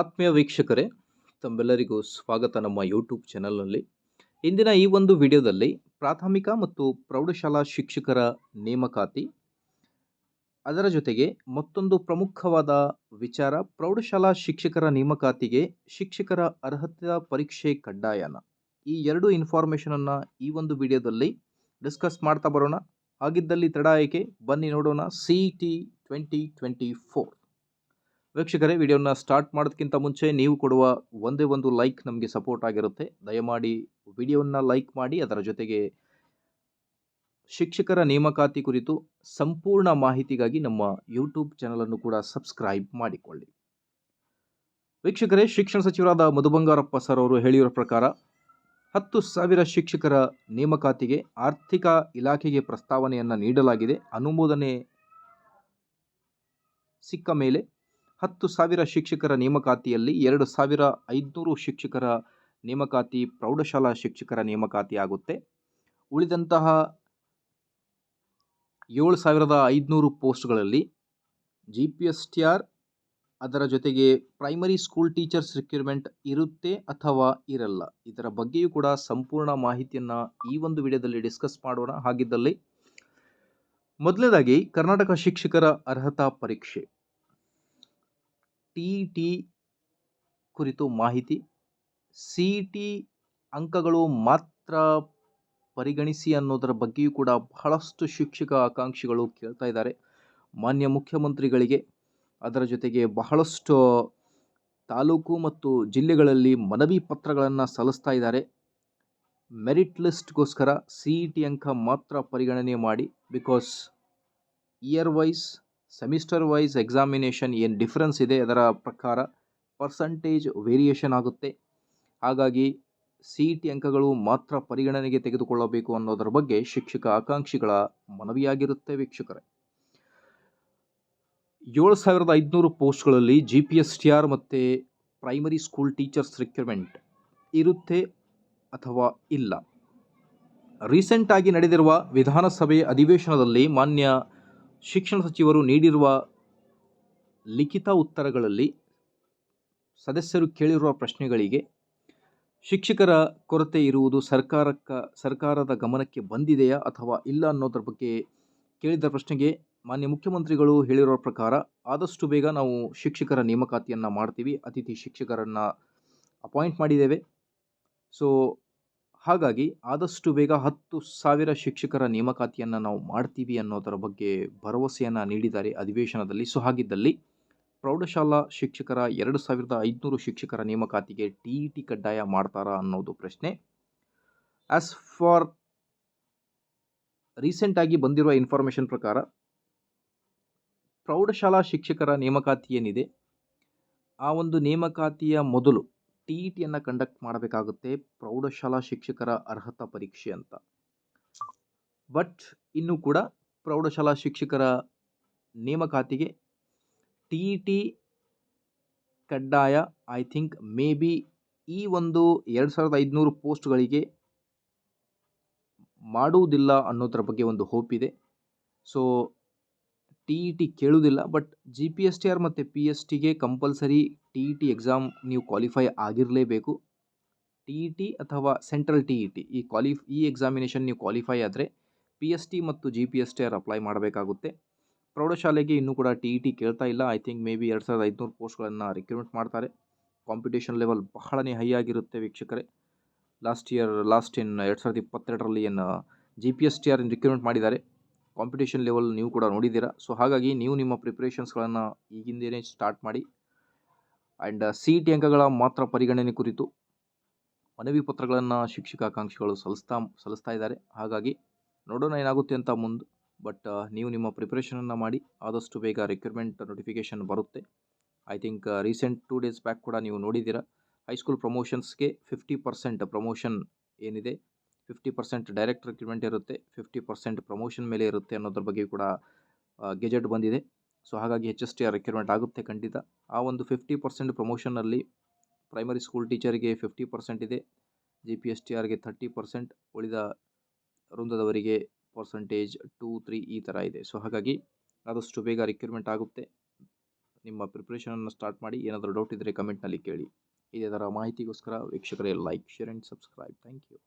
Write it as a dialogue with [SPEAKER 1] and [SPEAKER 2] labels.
[SPEAKER 1] ಆತ್ಮೀಯ ವೀಕ್ಷಕರೇ, ತಮ್ಮೆಲ್ಲರಿಗೂ ಸ್ವಾಗತ ನಮ್ಮ ಯೂಟ್ಯೂಬ್ ಚಾನಲ್ನಲ್ಲಿ ಇಂದಿನ ಈ ಒಂದು ವಿಡಿಯೋದಲ್ಲಿ ಪ್ರಾಥಮಿಕ ಮತ್ತು ಪ್ರೌಢಶಾಲಾ ಶಿಕ್ಷಕರ ನೇಮಕಾತಿ, ಅದರ ಜೊತೆಗೆ ಮತ್ತೊಂದು ಪ್ರಮುಖವಾದ ವಿಚಾರ, ಪ್ರೌಢಶಾಲಾ ಶಿಕ್ಷಕರ ನೇಮಕಾತಿಗೆ ಶಿಕ್ಷಕರ ಅರ್ಹತಾ ಪರೀಕ್ಷೆ ಕಡ್ಡಾಯನ. ಈ ಎರಡು ಇನ್ಫಾರ್ಮೇಷನನ್ನು ಈ ಒಂದು ವಿಡಿಯೋದಲ್ಲಿ ಡಿಸ್ಕಸ್ ಮಾಡ್ತಾ ಬರೋಣ. ಹಾಗಿದ್ದಲ್ಲಿ ತಡ ಏಕೆ ಬನ್ನಿ ನೋಡೋಣ C T twenty twenty four ವೀಕ್ಷಕರೇ, ವಿಡಿಯೋನ ಸ್ಟಾರ್ಟ್ ಮಾಡೋದಕ್ಕಿಂತ ಮುಂಚೆ ನೀವು ಕೊಡುವ ಒಂದೇ ಒಂದು ಲೈಕ್ ನಮಗೆ ಸಪೋರ್ಟ್ ಆಗಿರುತ್ತೆ. ದಯಮಾಡಿ ವಿಡಿಯೋನ ಲೈಕ್ ಮಾಡಿ, ಅದರ ಜೊತೆಗೆ ಶಿಕ್ಷಕರ ನೇಮಕಾತಿ ಕುರಿತು ಸಂಪೂರ್ಣ ಮಾಹಿತಿಗಾಗಿ ನಮ್ಮ ಯೂಟ್ಯೂಬ್ ಚಾನಲನ್ನು ಕೂಡ ಸಬ್ಸ್ಕ್ರೈಬ್ ಮಾಡಿಕೊಳ್ಳಿ. ವೀಕ್ಷಕರೇ, ಶಿಕ್ಷಣ ಸಚಿವರಾದ ಮಧು ಬಂಗಾರಪ್ಪ ಸರ್ ಅವರು ಹೇಳಿರೋ ಪ್ರಕಾರ, ಹತ್ತು ಸಾವಿರ ಶಿಕ್ಷಕರ ನೇಮಕಾತಿಗೆ ಆರ್ಥಿಕ ಇಲಾಖೆಗೆ ಪ್ರಸ್ತಾವನೆಯನ್ನು ನೀಡಲಾಗಿದೆ. ಅನುಮೋದನೆ ಸಿಕ್ಕ ಮೇಲೆ ಹತ್ತು ಸಾವಿರ ಶಿಕ್ಷಕರ ನೇಮಕಾತಿಯಲ್ಲಿ ಎರಡು ಸಾವಿರ ಐದುನೂರು ಶಿಕ್ಷಕರ ನೇಮಕಾತಿ, ಪ್ರೌಢಶಾಲಾ ಶಿಕ್ಷಕರ ನೇಮಕಾತಿ ಆಗುತ್ತೆ. ಉಳಿದಂತಹ ಏಳು ಸಾವಿರದ ಐದುನೂರು ಪೋಸ್ಟ್ಗಳಲ್ಲಿ G P S T R ಅದರ ಜೊತೆಗೆ ಪ್ರೈಮರಿ ಸ್ಕೂಲ್ ಟೀಚರ್ಸ್ ರಿಕ್ರೂಟ್ಮೆಂಟ್ ಇರುತ್ತೆ ಅಥವಾ ಇರಲ್ಲ? ಇದರ ಬಗ್ಗೆಯೂ ಕೂಡ ಸಂಪೂರ್ಣ ಮಾಹಿತಿಯನ್ನು ಈ ಒಂದು ವಿಡಿಯೋದಲ್ಲಿ ಡಿಸ್ಕಸ್ ಮಾಡೋಣ. ಹಾಗಿದ್ದಲ್ಲಿ ಮೊದಲನೇದಾಗಿ ಕರ್ನಾಟಕ ಶಿಕ್ಷಕರ ಅರ್ಹತಾ ಪರೀಕ್ಷೆ. ಟಿ ಟಿ ಕುರಿತು ಮಾಹಿತಿ. ಸಿ ಟಿ ಅಂಕಗಳು ಮಾತ್ರ ಪರಿಗಣಿಸಿ ಅನ್ನೋದರ ಬಗ್ಗೆಯೂ ಕೂಡ ಬಹಳಷ್ಟು ಶಿಕ್ಷಕ ಆಕಾಂಕ್ಷಿಗಳು ಕೇಳ್ತಾ ಇದ್ದಾರೆ. ಮಾನ್ಯ ಮುಖ್ಯಮಂತ್ರಿಗಳಿಗೆ ಅದರ ಜೊತೆಗೆ ಬಹಳಷ್ಟು ತಾಲೂಕು ಮತ್ತು ಜಿಲ್ಲೆಗಳಲ್ಲಿ ಮನವಿ ಪತ್ರಗಳನ್ನು ಸಲ್ಲಿಸ್ತಾ ಇದ್ದಾರೆ. ಮೆರಿಟ್ ಲಿಸ್ಟ್ಗೋಸ್ಕರ ಸಿ ಇ ಟಿ ಅಂಕ ಮಾತ್ರ ಪರಿಗಣನೆ ಮಾಡಿ, because year wise semester wise examination ಏನು ಡಿಫ್ರೆನ್ಸ್ ಇದೆ ಅದರ ಪ್ರಕಾರ ಪರ್ಸಂಟೇಜ್ ವೇರಿಯೇಷನ್ ಆಗುತ್ತೆ. ಹಾಗಾಗಿ ಸಿ ಇ ಟಿ ಅಂಕಗಳು ಮಾತ್ರ ಪರಿಗಣನೆಗೆ ತೆಗೆದುಕೊಳ್ಳಬೇಕು ಅನ್ನೋದರ ಬಗ್ಗೆ ಶಿಕ್ಷಕ ಆಕಾಂಕ್ಷಿಗಳ ಮನವಿಯಾಗಿರುತ್ತೆ ವೀಕ್ಷಕರೇ. ಏಳು ಸಾವಿರದ ಐದುನೂರು ಪೋಸ್ಟ್ಗಳಲ್ಲಿ G P S T R ಮತ್ತು ಪ್ರೈಮರಿ ಸ್ಕೂಲ್ ಟೀಚರ್ಸ್ ರಿಕ್ರೂಟ್ಮೆಂಟ್ ಇರುತ್ತೆ ಅಥವಾ ಇಲ್ಲ? ರೀಸೆಂಟಾಗಿ ನಡೆದಿರುವ ವಿಧಾನಸಭೆ ಅಧಿವೇಶನದಲ್ಲಿ ಮಾನ್ಯ ಶಿಕ್ಷಣ ಸಚಿವರು ನೀಡಿರುವ ಲಿಖಿತ ಉತ್ತರಗಳಲ್ಲಿ ಸದಸ್ಯರು ಕೇಳಿರುವ ಪ್ರಶ್ನೆಗಳಿಗೆ ಶಿಕ್ಷಕರ ಕೊರತೆ ಇರುವುದು ಸರ್ಕಾರಕ್ಕ, ಸರ್ಕಾರದ ಗಮನಕ್ಕೆ ಬಂದಿದೆಯಾ ಅಥವಾ ಇಲ್ಲ ಅನ್ನೋದ್ರ ಬಗ್ಗೆ ಕೇಳಿದ ಪ್ರಶ್ನೆಗೆ ಮಾನ್ಯ ಮುಖ್ಯಮಂತ್ರಿಗಳು ಹೇಳಿರೋ ಪ್ರಕಾರ ಆದಷ್ಟು ಬೇಗ ನಾವು ಶಿಕ್ಷಕರ ನೇಮಕಾತಿಯನ್ನು ಮಾಡ್ತೀವಿ, ಅತಿಥಿ ಶಿಕ್ಷಕರನ್ನು ಅಪಾಯಿಂಟ್ ಮಾಡಿದ್ದೇವೆ. ಸೊ ಹಾಗಾಗಿ ಆದಷ್ಟು ಬೇಗ ಹತ್ತು ಸಾವಿರ ಶಿಕ್ಷಕರ ನೇಮಕಾತಿಯನ್ನು ನಾವು ಮಾಡ್ತೀವಿ ಅನ್ನೋದರ ಬಗ್ಗೆ ಭರವಸೆಯನ್ನು ನೀಡಿದ್ದಾರೆ ಅಧಿವೇಶನದಲ್ಲಿ. ಸೊ, ಹಾಗಿದ್ದಲ್ಲಿ ಪ್ರೌಢಶಾಲಾ ಶಿಕ್ಷಕರ ಎರಡು ಸಾವಿರದ ಐದುನೂರು ಶಿಕ್ಷಕರ ನೇಮಕಾತಿಗೆ ಟಿ ಇ ಟಿ ಕಡ್ಡಾಯ ಮಾಡ್ತಾರಾ ಅನ್ನೋದು ಪ್ರಶ್ನೆ. ಆಸ್ ಫಾರ್ ರೀಸೆಂಟಾಗಿ ಬಂದಿರುವ ಇನ್ಫಾರ್ಮೇಷನ್ ಪ್ರಕಾರ, ಪ್ರೌಢಶಾಲಾ ಶಿಕ್ಷಕರ ನೇಮಕಾತಿ ಏನಿದೆ? ಆ ಒಂದು ನೇಮಕಾತಿಯ ಮೊದಲು ಟಿ ಇ ಟಿಯನ್ನು ಕಂಡಕ್ಟ್ ಮಾಡಬೇಕಾಗುತ್ತೆ ಪ್ರೌಢಶಾಲಾ ಶಿಕ್ಷಕರ ಅರ್ಹತಾ ಪರೀಕ್ಷೆ ಅಂತ. ಬಟ್ ಇನ್ನೂ ಕೂಡ ಪ್ರೌಢಶಾಲಾ ಶಿಕ್ಷಕರ ನೇಮಕಾತಿಗೆ ಟಿ ಇ ಟಿ ಕಡ್ಡಾಯ ಐ ಥಿಂಕ್ ಮೇ ಬಿ ಈ ಒಂದು ಎರಡು ಸಾವಿರದ ಐದುನೂರು ಪೋಸ್ಟ್ಗಳಿಗೆ ಮಾಡುವುದಿಲ್ಲ ಅನ್ನೋದ್ರ ಬಗ್ಗೆ ಒಂದು ಹೋಪ್ ಇದೆ. ಸೊ ಟಿ ಇ ಟಿ ಕೇಳುವುದಿಲ್ಲ but G P S T R ಮತ್ತು ಪಿ ಎಸ್ ಟಿಗೆ compulsory T E T exam ನೀವು ಕ್ವಾಲಿಫೈ ಆಗಿರಲೇಬೇಕು. ಟಿ ಇ ಟಿ ಅಥವಾ ಸೆಂಟ್ರಲ್ ಟಿ ಇ ಟಿ ಈ ಕ್ವಾಲಿಫ್ ಈ ಎಕ್ಸಾಮಿನೇಷನ್ ನೀವು ಕ್ವಾಲಿಫೈ ಆದರೆ ಪಿ ಎಸ್ ಟಿ ಮತ್ತು G P S T R apply ಮಾಡಬೇಕಾಗುತ್ತೆ. ಪ್ರೌಢಶಾಲೆಗೆ ಇನ್ನೂ ಕೂಡ ಟಿ ಇ ಟಿ ಕೇಳ್ತಾ ಇಲ್ಲ ಐ ಥಿಂಕ್ ಮೇ ಬಿ ಎರಡು ಸಾವಿರದ ಐದುನೂರು ಪೋಸ್ಟ್ಗಳನ್ನು ರಿಕ್ರೂಟ್ಮೆಂಟ್ ಮಾಡ್ತಾರೆ. ಕಾಂಪಿಟೇಷನ್ ಲೆವೆಲ್ ಬಹಳನೇ ಹೈ ಆಗಿರುತ್ತೆ ವೀಕ್ಷಕರೇ. ಲಾಸ್ಟ್ ಇಯರ್ ಲಾಸ್ಟ್ ಇನ್ ಎರಡು ಸಾವಿರದ ಇಪ್ಪತ್ತೆರಡರಲ್ಲಿ ಏನು G P S T R recruitment ಮಾಡಿದ್ದಾರೆ. ಕಾಂಪಿಟೇಷನ್ ಲೆವೆಲ್ ನೀವು ಕೂಡ ನೋಡಿದ್ದೀರಾ? ಸೊ ಹಾಗಾಗಿ ನೀವು ನಿಮ್ಮ ಪ್ರಿಪ್ರೇಷನ್ಸ್ಗಳನ್ನು ಈಗಿಂದೇನೆ ಸ್ಟಾರ್ಟ್ ಮಾಡಿ. ಆ್ಯಂಡ್ ಸಿ ಇ ಟಿ ಅಂಕಗಳ ಮಾತ್ರ ಪರಿಗಣನೆ ಕುರಿತು ಮನವಿ ಪತ್ರಗಳನ್ನು ಶಿಕ್ಷಕ ಆಕಾಂಕ್ಷಿಗಳು ಸಲ್ಲಿಸ್ತಾ ಸಲ್ಲಿಸ್ತಾ ಇದ್ದಾರೆ. ಹಾಗಾಗಿ ನೋಡೋಣ ಏನಾಗುತ್ತೆ ಅಂತ ಮುಂದೆ. ಬಟ್ ನೀವು ನಿಮ್ಮ ಪ್ರಿಪ್ರೇಷನನ್ನು ಮಾಡಿ ಆದಷ್ಟು ಬೇಗ ರಿಕ್ರೂಟ್ಮೆಂಟ್ ನೋಟಿಫಿಕೇಷನ್ ಬರುತ್ತೆ. I think recent two days back ಕೂಡ ನೀವು ನೋಡಿದ್ದೀರಾ. ಹೈಸ್ಕೂಲ್ ಪ್ರಮೋಷನ್ಸ್ಗೆ ಫಿಫ್ಟಿ ಪರ್ಸೆಂಟ್ ಪ್ರಮೋಷನ್ ಏನಿದೆ. ಫಿಫ್ಟಿ ಪರ್ಸೆಂಟ್ ಡೈರೆಕ್ಟ್ ರಿಕ್ರೂಟ್ಮೆಂಟ್ ಇರುತ್ತೆ ಫಿಫ್ಟಿ ಪರ್ಸೆಂಟ್ ಪ್ರಮೋಷನ್ ಮೇಲೆ ಇರುತ್ತೆ ಅನ್ನೋದ್ರ ಬಗ್ಗೆ ಕೂಡ ಗೆಜೆಟ್ ಬಂದಿದೆ. ಸೊ ಹಾಗಾಗಿ H S T R recruitment ಆಗುತ್ತೆ ಖಂಡಿತ. ಆ ಒಂದು ಫಿಫ್ಟಿ ಪರ್ಸೆಂಟ್ ಪ್ರಮೋಷನ್ನಲ್ಲಿ ಪ್ರೈಮರಿ ಸ್ಕೂಲ್ ಟೀಚರಿಗೆ ಫಿಫ್ಟಿ ಪರ್ಸೆಂಟ್ ಇದೆ ಜಿ ಪಿ ಎಸ್ ಟಿ ಆರ್ಗೆ ಥರ್ಟಿ ಪರ್ಸೆಂಟ್ ಉಳಿದ ವೃಂದದವರಿಗೆ ಪರ್ಸೆಂಟೇಜ್ ಟೂ ತ್ರೀ ಈ ಥರ ಇದೆ. ಸೊ ಹಾಗಾಗಿ ಆದಷ್ಟು ಬೇಗ ರಿಕ್ರೂಟ್ಮೆಂಟ್ ಆಗುತ್ತೆ. ನಿಮ್ಮ ಪ್ರಿಪ್ರೇಷನನ್ನು ಸ್ಟಾರ್ಟ್ ಮಾಡಿ, ಏನಾದರೂ ಡೌಟ್ ಇದ್ದರೆ ಕಮೆಂಟ್ನಲ್ಲಿ ಕೇಳಿ. ಇದೇ ಥರ ಮಾಹಿತಿಗೋಸ್ಕರ ವೀಕ್ಷಕರೇ like share and subscribe thank you